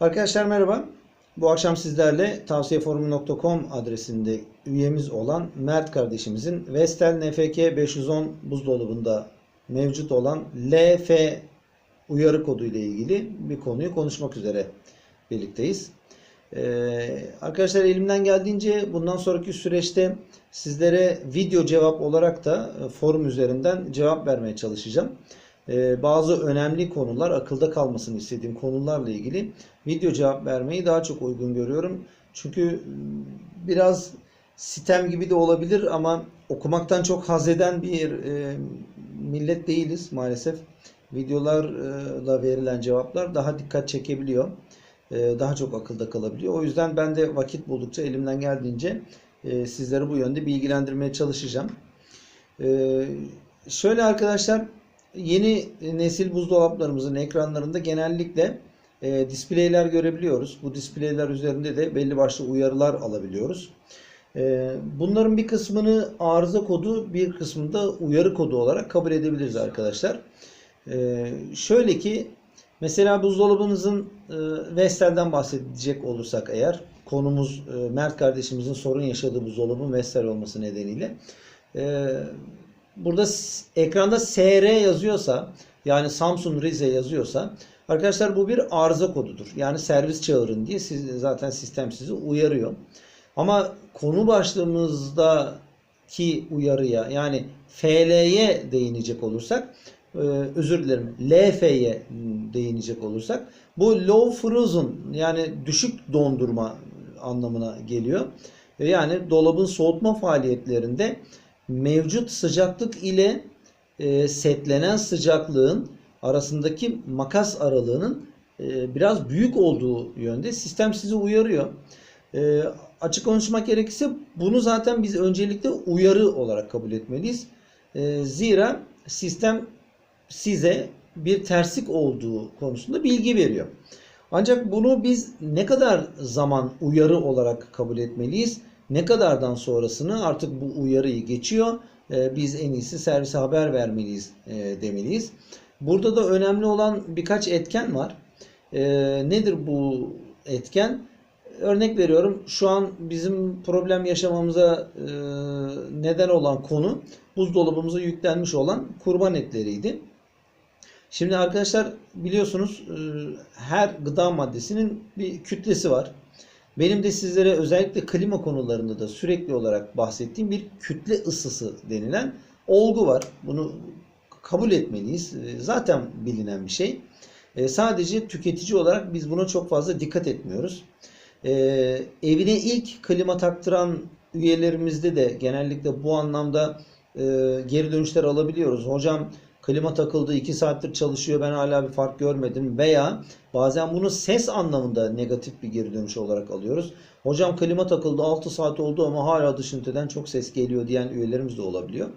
Arkadaşlar merhaba. Bu akşam sizlerle tavsiyeforumu.com adresinde üyemiz olan Mert kardeşimizin Vestel NFK 510 buzdolabında mevcut olan LF uyarı kodu ile ilgili bir konuyu konuşmak üzere birlikteyiz. Ee, arkadaşlar elimden geldiğince bundan sonraki süreçte sizlere video cevap olarak da e, forum üzerinden cevap vermeye çalışacağım. Ee, bazı önemli konular akılda kalmasını istediğim konularla ilgili video cevap vermeyi daha çok uygun görüyorum. Çünkü m, biraz sitem gibi de olabilir ama okumaktan çok haz eden bir e, millet değiliz maalesef. Videolarla verilen cevaplar daha dikkat çekebiliyor. E, daha çok akılda kalabiliyor. O yüzden ben de vakit buldukça elimden geldiğince e, sizleri bu yönde bilgilendirmeye çalışacağım. Şöyle arkadaşlar yeni nesil buzdolaplarımızın ekranlarında genellikle e, displeyler görebiliyoruz. Bu displeyler üzerinde de belli başlı uyarılar alabiliyoruz. E, bunların bir kısmını arıza kodu, bir kısmını da uyarı kodu olarak kabul edebiliriz arkadaşlar. E, şöyle ki mesela buzdolabınızın e, Vestel'den bahsedecek olursak eğer konumuz e, Mert kardeşimizin sorun yaşadığı buzdolabı Vestel olması nedeniyle e, burada ekranda SR yazıyorsa yani Samsung Rize yazıyorsa arkadaşlar bu bir arıza kodudur. Yani servis çağırın diye siz, zaten sistem sizi uyarıyor. Ama konu başlığımızdaki uyarıya yani FL'ye değinecek olursak e, özür dilerim LF'ye değinecek olursak bu low frozen yani düşük dondurma anlamına geliyor. E, Yani dolabın soğutma faaliyetlerinde mevcut sıcaklık ile e, setlenen sıcaklığın arasındaki makas aralığının e, biraz büyük olduğu yönde sistem sizi uyarıyor. E, açık konuşmak gerekirse bunu zaten biz öncelikle uyarı olarak kabul etmeliyiz. Zira sistem size bir terslik olduğu konusunda bilgi veriyor. Ancak bunu biz ne kadar zaman uyarı olarak kabul etmeliyiz? Ne kadardan sonrasını artık bu uyarıyı geçiyor. e, Biz en iyisi servise haber vermeliyiz e, demeliyiz. Burada da önemli olan birkaç etken var. E, Nedir bu etken? Örnek veriyorum şu an bizim problem yaşamamıza neden olan konu buzdolabımıza yüklenmiş olan kurban etleriydi. Şimdi arkadaşlar biliyorsunuz her gıda maddesinin bir kütlesi var. Benim de sizlere özellikle klima konularında da sürekli olarak bahsettiğim bir kütle ısısı denilen olgu var. Bunu kabul etmeliyiz. E, Zaten bilinen bir şey. E, Sadece tüketici olarak biz buna çok fazla dikkat etmiyoruz. E, Evine ilk klima taktıran üyelerimizde de genellikle bu anlamda e, geri dönüşler alabiliyoruz. Hocam klima takıldı 2 saattir çalışıyor ben hala bir fark görmedim veya bazen bunu ses anlamında negatif bir geri dönüş olarak alıyoruz. Hocam klima takıldı 6 saat oldu ama hala dış üniteden çok ses geliyor diyen üyelerimiz de olabiliyor.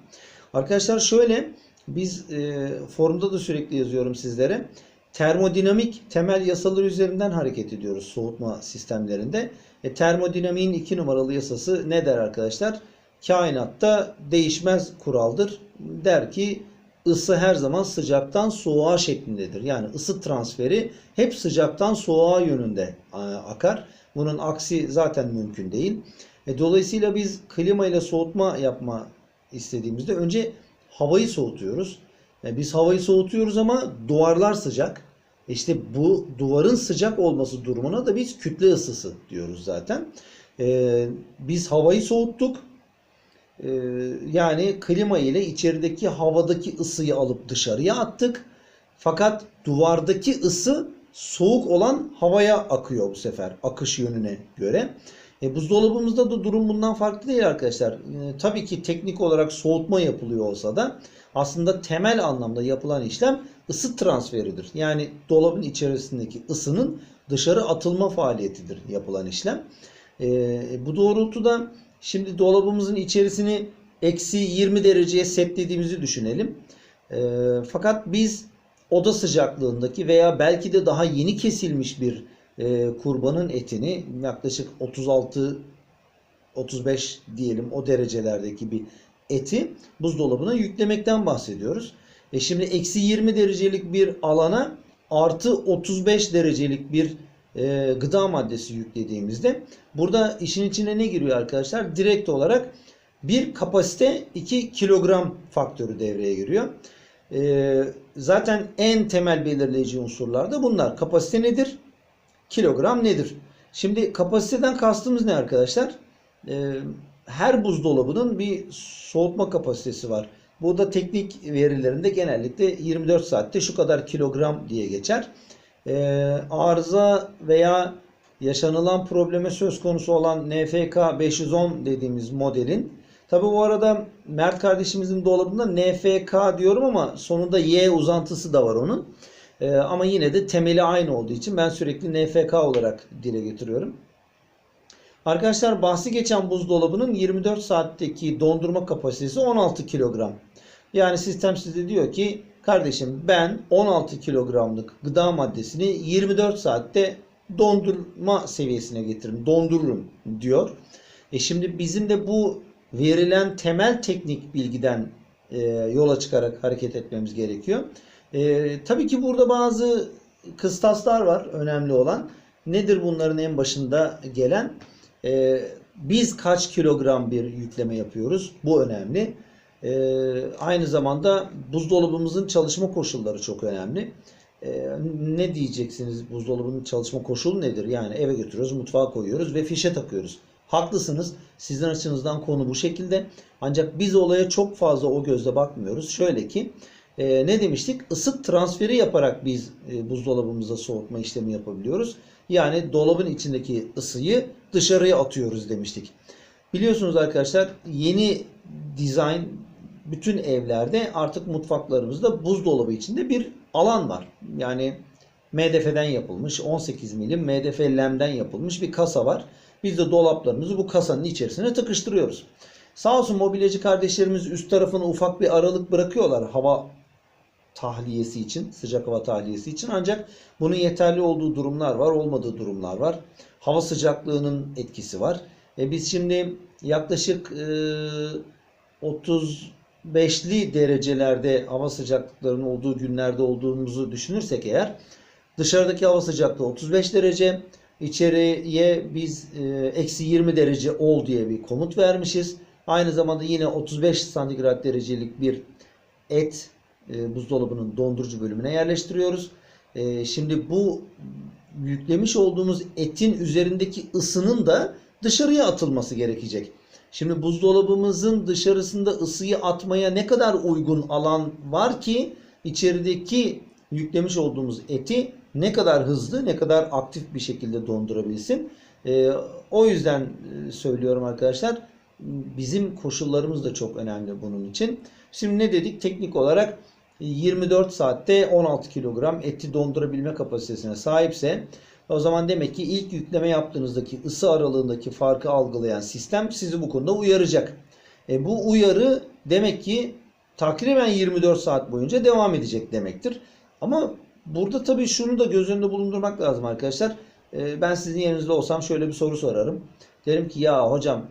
Arkadaşlar şöyle biz e, forumda da sürekli yazıyorum sizlere. Termodinamik temel yasalar üzerinden hareket ediyoruz soğutma sistemlerinde. E, termodinamiğin 2 numaralı yasası ne der arkadaşlar? Kainatta değişmez kuraldır. Der ki ısı her zaman sıcaktan soğuğa şeklindedir. Yani ısı transferi hep sıcaktan soğuğa yönünde e, akar. Bunun aksi zaten mümkün değil. E, dolayısıyla biz klima ile soğutma yapma istediğimizde önce havayı soğutuyoruz. E, biz havayı soğutuyoruz ama duvarlar sıcak. E, İşte bu duvarın sıcak olması durumuna da biz kütle ısısı diyoruz zaten. E, biz havayı soğuttuk. Ee, yani klima ile içerideki havadaki ısıyı alıp dışarıya attık. Fakat duvardaki ısı soğuk olan havaya akıyor bu sefer akış yönüne göre. E, buzdolabımızda da durum bundan farklı değil arkadaşlar. E, tabii ki teknik olarak soğutma yapılıyor olsa da aslında temel anlamda yapılan işlem ısı transferidir. Yani dolabın içerisindeki ısının dışarı atılma faaliyetidir yapılan işlem. E, bu doğrultuda şimdi dolabımızın içerisini eksi 20 dereceye setlediğimizi düşünelim. E, fakat biz oda sıcaklığındaki veya belki de daha yeni kesilmiş bir e, kurbanın etini yaklaşık 36 35 diyelim o derecelerdeki bir eti buzdolabına yüklemekten bahsediyoruz. E şimdi eksi 20 derecelik bir alana artı 35 derecelik bir e, gıda maddesi yüklediğimizde burada işin içine ne giriyor arkadaşlar? Direkt olarak bir kapasite 2 kilogram faktörü devreye giriyor. E, zaten en temel belirleyici unsurlar da bunlar. Kapasite nedir? Kilogram nedir? Şimdi kapasiteden kastımız ne arkadaşlar? E, her buzdolabının bir soğutma kapasitesi var. Bu da teknik verilerinde genellikle 24 saatte şu kadar kilogram diye geçer. E, arıza veya yaşanılan probleme söz konusu olan NFK 510 dediğimiz modelin tabi bu arada Mert kardeşimizin dolabında NFK diyorum ama sonunda Y uzantısı da var onun. E, ama yine de temeli aynı olduğu için ben sürekli NFK olarak dile getiriyorum. Arkadaşlar bahsi geçen buzdolabının 24 saatteki dondurma kapasitesi 16 kilogram. Yani sistem size diyor ki kardeşim ben 16 kilogramlık gıda maddesini 24 saatte dondurma seviyesine getiririm, dondururum diyor. E şimdi bizim de bu verilen temel teknik bilgiden e, yola çıkarak hareket etmemiz gerekiyor. E, tabii ki burada bazı kıstaslar var önemli olan. Nedir bunların en başında gelen? E, biz kaç kilogram bir yükleme yapıyoruz? Bu önemli. Ee, aynı zamanda buzdolabımızın çalışma koşulları çok önemli. Ee, ne diyeceksiniz buzdolabının çalışma koşulu nedir? Yani eve götürüyoruz, mutfağa koyuyoruz ve fişe takıyoruz. Haklısınız. Sizin açınızdan konu bu şekilde. Ancak biz olaya çok fazla o gözle bakmıyoruz. Şöyle ki e, ne demiştik? Isıt transferi yaparak biz e, buzdolabımıza soğutma işlemi yapabiliyoruz. Yani dolabın içindeki ısıyı dışarıya atıyoruz demiştik. Biliyorsunuz arkadaşlar yeni dizayn bütün evlerde artık mutfaklarımızda buzdolabı içinde bir alan var. Yani MDF'den yapılmış 18 milim MDF lemden yapılmış bir kasa var. Biz de dolaplarımızı bu kasanın içerisine tıkıştırıyoruz. Sağ olsun mobilyacı kardeşlerimiz üst tarafına ufak bir aralık bırakıyorlar hava tahliyesi için, sıcak hava tahliyesi için. Ancak bunun yeterli olduğu durumlar var, olmadığı durumlar var. Hava sıcaklığının etkisi var. E biz şimdi yaklaşık e, 35'li derecelerde hava sıcaklıklarının olduğu günlerde olduğumuzu düşünürsek eğer dışarıdaki hava sıcaklığı 35 derece içeriye biz e, eksi 20 derece ol diye bir komut vermişiz. Aynı zamanda yine 35 santigrat derecelik bir et e, buzdolabının dondurucu bölümüne yerleştiriyoruz. E, şimdi bu yüklemiş olduğumuz etin üzerindeki ısının da dışarıya atılması gerekecek. Şimdi buzdolabımızın dışarısında ısıyı atmaya ne kadar uygun alan var ki içerideki yüklemiş olduğumuz eti ne kadar hızlı, ne kadar aktif bir şekilde dondurabilsin. Ee, o yüzden e, söylüyorum arkadaşlar. Bizim koşullarımız da çok önemli bunun için. Şimdi ne dedik? Teknik olarak 24 saatte 16 kilogram eti dondurabilme kapasitesine sahipse o zaman demek ki ilk yükleme yaptığınızdaki ısı aralığındaki farkı algılayan sistem sizi bu konuda uyaracak. E bu uyarı demek ki takriben 24 saat boyunca devam edecek demektir. Ama burada tabii şunu da göz önünde bulundurmak lazım arkadaşlar. E, ben sizin yerinizde olsam şöyle bir soru sorarım. Derim ki ya hocam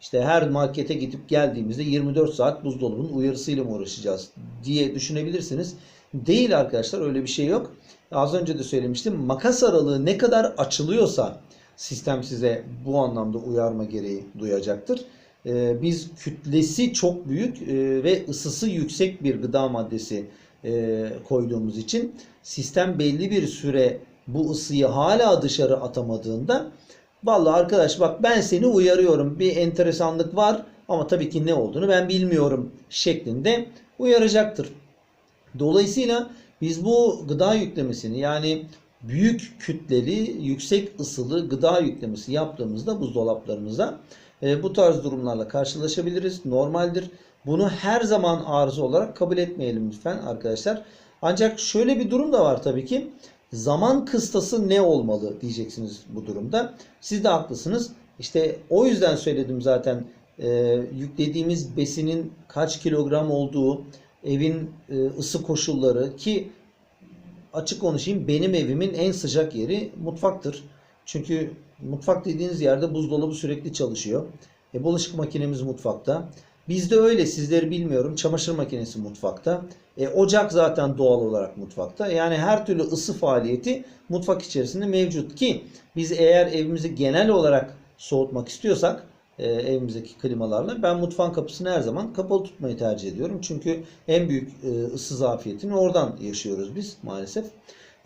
işte her markete gidip geldiğimizde 24 saat buzdolabının uyarısıyla mı uğraşacağız diye düşünebilirsiniz. Değil arkadaşlar öyle bir şey yok. Az önce de söylemiştim. Makas aralığı ne kadar açılıyorsa sistem size bu anlamda uyarma gereği duyacaktır. Ee, biz kütlesi çok büyük e, ve ısısı yüksek bir gıda maddesi e, koyduğumuz için sistem belli bir süre bu ısıyı hala dışarı atamadığında vallahi arkadaş bak ben seni uyarıyorum bir enteresanlık var ama tabii ki ne olduğunu ben bilmiyorum şeklinde uyaracaktır. Dolayısıyla biz bu gıda yüklemesini yani büyük kütleli yüksek ısılı gıda yüklemesi yaptığımızda buzdolaplarımıza e, bu tarz durumlarla karşılaşabiliriz. Normaldir. Bunu her zaman arıza olarak kabul etmeyelim lütfen arkadaşlar. Ancak şöyle bir durum da var tabii ki. Zaman kıstası ne olmalı diyeceksiniz bu durumda. Siz de haklısınız. İşte o yüzden söyledim zaten e, yüklediğimiz besinin kaç kilogram olduğu, evin e, ısı koşulları ki açık konuşayım benim evimin en sıcak yeri mutfaktır. Çünkü mutfak dediğiniz yerde buzdolabı sürekli çalışıyor. E, bulaşık makinemiz mutfakta. Bizde öyle sizleri bilmiyorum. Çamaşır makinesi mutfakta. E, ocak zaten doğal olarak mutfakta. Yani her türlü ısı faaliyeti mutfak içerisinde mevcut ki biz eğer evimizi genel olarak soğutmak istiyorsak e, evimizdeki klimalarla ben mutfağın kapısını her zaman kapalı tutmayı tercih ediyorum. Çünkü en büyük e, ısı zafiyetini oradan yaşıyoruz biz maalesef.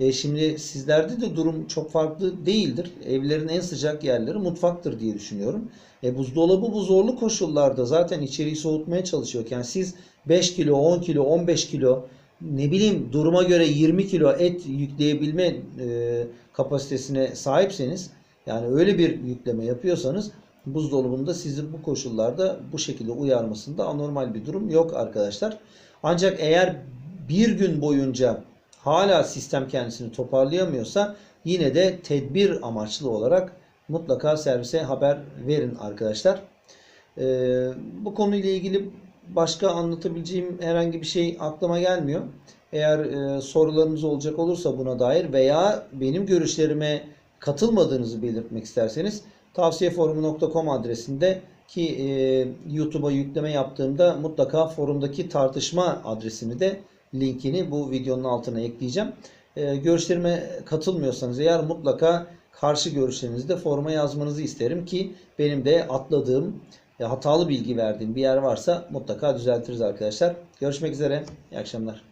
E, şimdi sizlerde de durum çok farklı değildir. Evlerin en sıcak yerleri mutfaktır diye düşünüyorum. E, buzdolabı bu zorlu koşullarda zaten içeriği soğutmaya çalışıyorken siz 5 kilo, 10 kilo, 15 kilo ne bileyim duruma göre 20 kilo et yükleyebilme e, kapasitesine sahipseniz yani öyle bir yükleme yapıyorsanız buzdolabında sizi bu koşullarda bu şekilde uyarmasında anormal bir durum yok arkadaşlar. Ancak eğer bir gün boyunca hala sistem kendisini toparlayamıyorsa yine de tedbir amaçlı olarak mutlaka servise haber verin arkadaşlar. Ee, bu konuyla ilgili başka anlatabileceğim herhangi bir şey aklıma gelmiyor. Eğer e, sorularınız olacak olursa buna dair veya benim görüşlerime katılmadığınızı belirtmek isterseniz tavsiyeforumu.com adresinde ki e, YouTube'a yükleme yaptığımda mutlaka forumdaki tartışma adresini de linkini bu videonun altına ekleyeceğim. E, görüşlerime katılmıyorsanız eğer mutlaka karşı görüşlerinizi foruma yazmanızı isterim ki benim de atladığım e, hatalı bilgi verdiğim bir yer varsa mutlaka düzeltiriz arkadaşlar. Görüşmek üzere. İyi akşamlar.